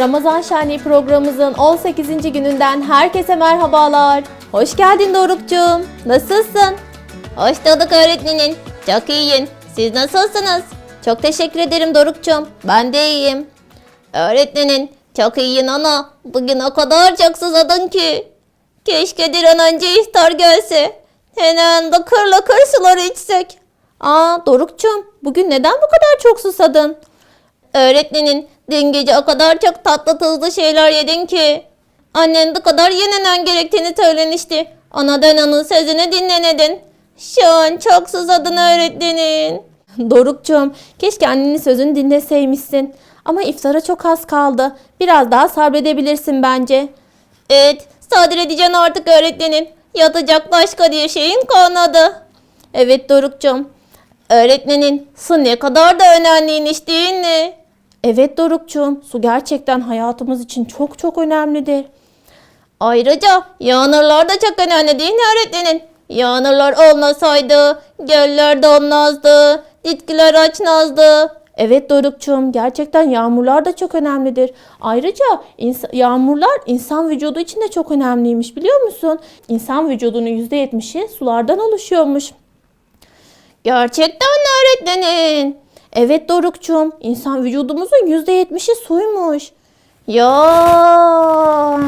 Ramazan Şenliği programımızın 18. gününden herkese merhabalar. Hoş geldin Doruk'cum. Nasılsın? Hoş bulduk öğretmenim. Çok iyiyim. Siz nasılsınız? Çok teşekkür ederim Doruk'cum. Ben de iyiyim. Öğretmenim çok iyiyin ana. Bugün o kadar çok susadın ki. Keşke bir an önce iftar gelse. Hemen lıkır lıkır suları içsek. Aa Doruk'cum bugün neden bu kadar çok susadın? Öğretmenin dün gece o kadar çok tatlı tuzlu şeyler yedin ki. Annen bu kadar yememen gerektiğini söylemişti. Anadan onun sözünü dinlemedin. Şu an çok susadın öğretmenin. Doruk'cum keşke annenin sözünü dinleseymişsin. Ama iftara çok az kaldı. Biraz daha sabredebilirsin bence. Evet sabredeceğim artık öğretmenim. Yatacak başka bir şeyin kalmadı. Evet Doruk'cum. Öğretmenin su ne kadar da önemliymiş değil mi? Evet Doruk'cum su gerçekten hayatımız için çok çok önemlidir. Ayrıca yağmurlar da çok önemli değil mi öğretmenin? Yağmurlar olmasaydı göller donmazdı, bitkiler açmazdı. Evet Doruk'cum gerçekten yağmurlar da çok önemlidir. Ayrıca ins- yağmurlar insan vücudu için de çok önemliymiş biliyor musun? İnsan vücudunun %70'i sulardan oluşuyormuş. Gerçekten mi öğretmenin? Evet Doruk'cum insan vücudumuzun %70'i suymuş. Ya.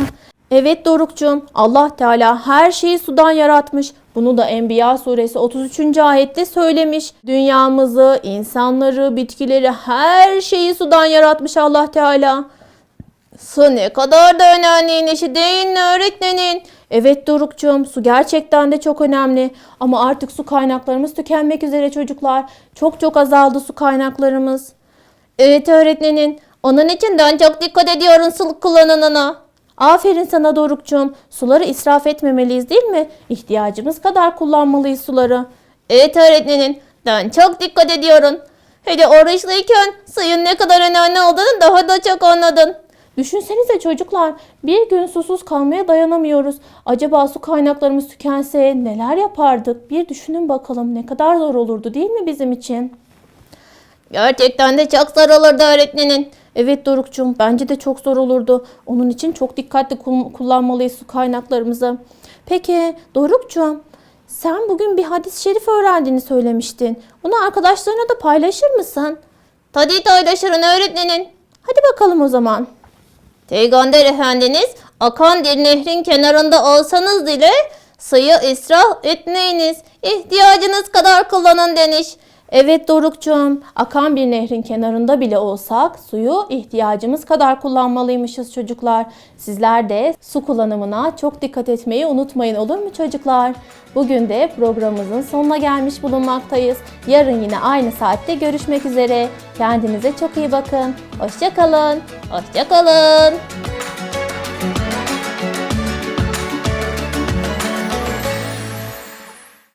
Evet Doruk'cum Allah Teala her şeyi sudan yaratmış. Bunu da Enbiya suresi 33. ayette söylemiş. Dünyamızı, insanları, bitkileri her şeyi sudan yaratmış Allah Teala. Su ne kadar da önemli neşi değil mi öğretmenin? Evet Doruk'cum su gerçekten de çok önemli. Ama artık su kaynaklarımız tükenmek üzere çocuklar. Çok çok azaldı su kaynaklarımız. Evet öğretmenin. Onun için ben çok dikkat ediyorum su kullanımına. Aferin sana Doruk'cum. Suları israf etmemeliyiz değil mi? İhtiyacımız kadar kullanmalıyız suları. Evet öğretmenin. Ben çok dikkat ediyorum. Hele oruçluyken suyun ne kadar önemli olduğunu daha da çok anladın. Düşünsenize çocuklar bir gün susuz kalmaya dayanamıyoruz. Acaba su kaynaklarımız tükense neler yapardık? Bir düşünün bakalım ne kadar zor olurdu değil mi bizim için? Gerçekten de çok zor olurdu öğretmenin. Evet Doruk'cum bence de çok zor olurdu. Onun için çok dikkatli kul- kullanmalıyız su kaynaklarımızı. Peki Doruk'cum sen bugün bir hadis-i şerif öğrendiğini söylemiştin. Bunu arkadaşlarına da paylaşır mısın? Tabii paylaşırım öğretmenin. Hadi bakalım o zaman. Peygamber Efendimiz akan bir nehrin kenarında olsanız bile suyu israf etmeyiniz. İhtiyacınız kadar kullanın demiş. Evet Doruk'cum, akan bir nehrin kenarında bile olsak suyu ihtiyacımız kadar kullanmalıymışız çocuklar. Sizler de su kullanımına çok dikkat etmeyi unutmayın olur mu çocuklar? Bugün de programımızın sonuna gelmiş bulunmaktayız. Yarın yine aynı saatte görüşmek üzere. Kendinize çok iyi bakın. Hoşçakalın. Hoşçakalın.